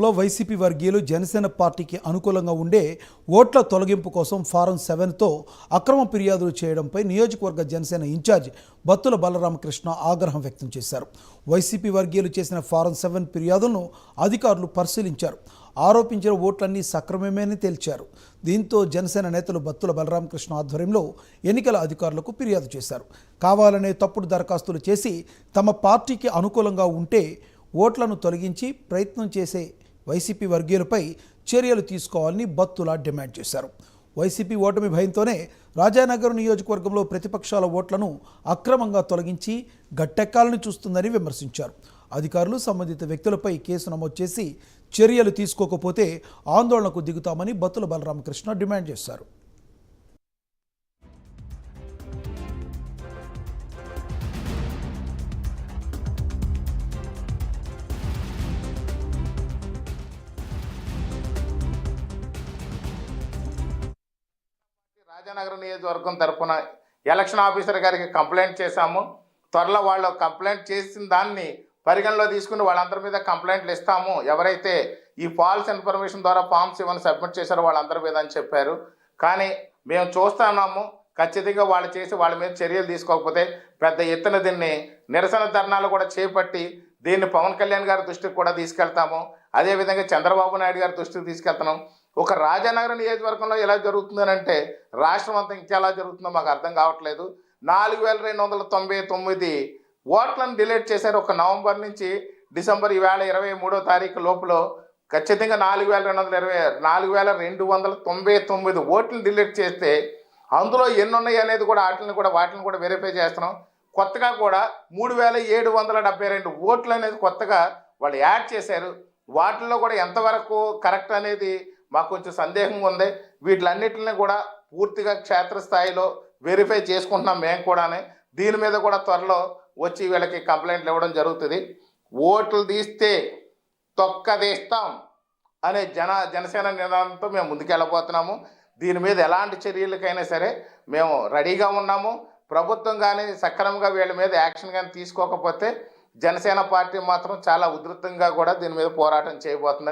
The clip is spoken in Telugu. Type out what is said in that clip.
లో వైసీపీ వర్గీయులు జనసేన పార్టీకి అనుకూలంగా ఉండే ఓట్ల తొలగింపు కోసం ఫారం సెవెన్తో అక్రమ ఫిర్యాదులు చేయడంపై నియోజకవర్గ జనసేన ఇన్ఛార్జ్ బత్తుల బలరామకృష్ణ ఆగ్రహం వ్యక్తం చేశారు. వైసీపీ వర్గీయులు చేసిన ఫారం సెవెన్ ఫిర్యాదులను అధికారులు పరిశీలించారు. ఆరోపించిన ఓట్లన్నీ సక్రమమేనని తేల్చారు. దీంతో జనసేన నేతలు బత్తుల బలరామకృష్ణ ఆధ్వర్యంలో ఎన్నికల అధికారులకు ఫిర్యాదు చేశారు. కావాలనే తప్పుడు దరఖాస్తులు చేసి తమ పార్టీకి అనుకూలంగా ఉంటే ఓట్లను తొలగించి ప్రయత్నం చేసే వైసీపీ వర్గీయులపై చర్యలు తీసుకోవాలని బత్తుల డిమాండ్ చేశారు. వైసీపీ ఓటమి భయంతోనే రాజానగర్ నియోజకవర్గంలో ప్రతిపక్షాల ఓట్లను అక్రమంగా తొలగించి గట్టెక్కాలని చూస్తుందని విమర్శించారు. అధికారులు సంబంధిత వ్యక్తులపై కేసు నమోదు చేసి చర్యలు తీసుకోకపోతే ఆందోళనకు దిగుతామని బత్తుల బలరామకృష్ణ డిమాండ్ చేశారు. రాజానగరం నియోజకవర్గం తరపున ఎలక్షన్ ఆఫీసర్ గారికి కంప్లైంట్ చేశాము. త్వరలో వాళ్ళు కంప్లైంట్ చేసిన దాన్ని పరిగణలో తీసుకుని వాళ్ళందరి మీద కంప్లైంట్లు ఇస్తాము. ఎవరైతే ఈ ఫాల్స్ ఇన్ఫర్మేషన్ ద్వారా ఫామ్స్ ఏమైనా సబ్మిట్ చేశారో వాళ్ళందరి మీద అని చెప్పారు. కానీ మేము చూస్తున్నాము ఖచ్చితంగా వాళ్ళు చేసి వాళ్ళ మీద చర్యలు తీసుకోకపోతే పెద్ద ఎత్తున దీన్ని నిరసన ధర్నాలు కూడా చేపట్టి దీన్ని పవన్ కళ్యాణ్ గారి దృష్టికి కూడా తీసుకెళ్తాము. అదేవిధంగా చంద్రబాబు నాయుడు గారి దృష్టికి తీసుకెళ్తున్నాం. ఒక రాజానగరం నియోజకవర్గంలో ఎలా జరుగుతుందని అంటే రాష్ట్రం అంతా ఇంకెలా జరుగుతుందో మాకు అర్థం కావట్లేదు. నాలుగు వేల రెండు వందల తొంభై తొమ్మిది ఓట్లను డిలీట్ చేశారు. ఒక నవంబర్ నుంచి డిసెంబర్ ఈవేళ ఇరవై మూడో తారీఖు లోపల ఖచ్చితంగా నాలుగు వేల రెండు వందల ఇరవై నాలుగు వేల రెండు వందల తొంభై తొమ్మిది ఓట్లు డిలీట్ చేస్తే అందులో ఎన్ని ఉన్నాయి అనేది కూడా వాటిని కూడా వాటిని కూడా వెరిఫై చేస్తున్నాం. కొత్తగా కూడా మూడు వేల ఏడు వందల డెబ్బై రెండు ఓట్లు అనేది కొత్తగా వాళ్ళు యాడ్ చేశారు. వాటిల్లో కూడా ఎంతవరకు కరెక్ట్ అనేది మాకు కొంచెం సందేహంగా ఉంది. వీటిలన్నిటిని కూడా పూర్తిగా క్షేత్రస్థాయిలో వెరిఫై చేసుకుంటున్నాం మేము కూడానే. దీని మీద కూడా త్వరలో వచ్చి వీళ్ళకి కంప్లైంట్లు ఇవ్వడం జరుగుతుంది. ఓట్లు తీస్తే తొక్కదీస్తాం అనే జన జనసేన నినాదంతో మేము ముందుకెళ్ళబోతున్నాము. దీని మీద ఎలాంటి చర్యలకైనా సరే మేము రెడీగా ఉన్నాము. ప్రభుత్వం కానీ సక్రమంగా వీళ్ళ మీద యాక్షన్ కానీ తీసుకోకపోతే జనసేన పార్టీ మాత్రం చాలా ఉధృతంగా కూడా దీని మీద పోరాటం చేయబోతుంది.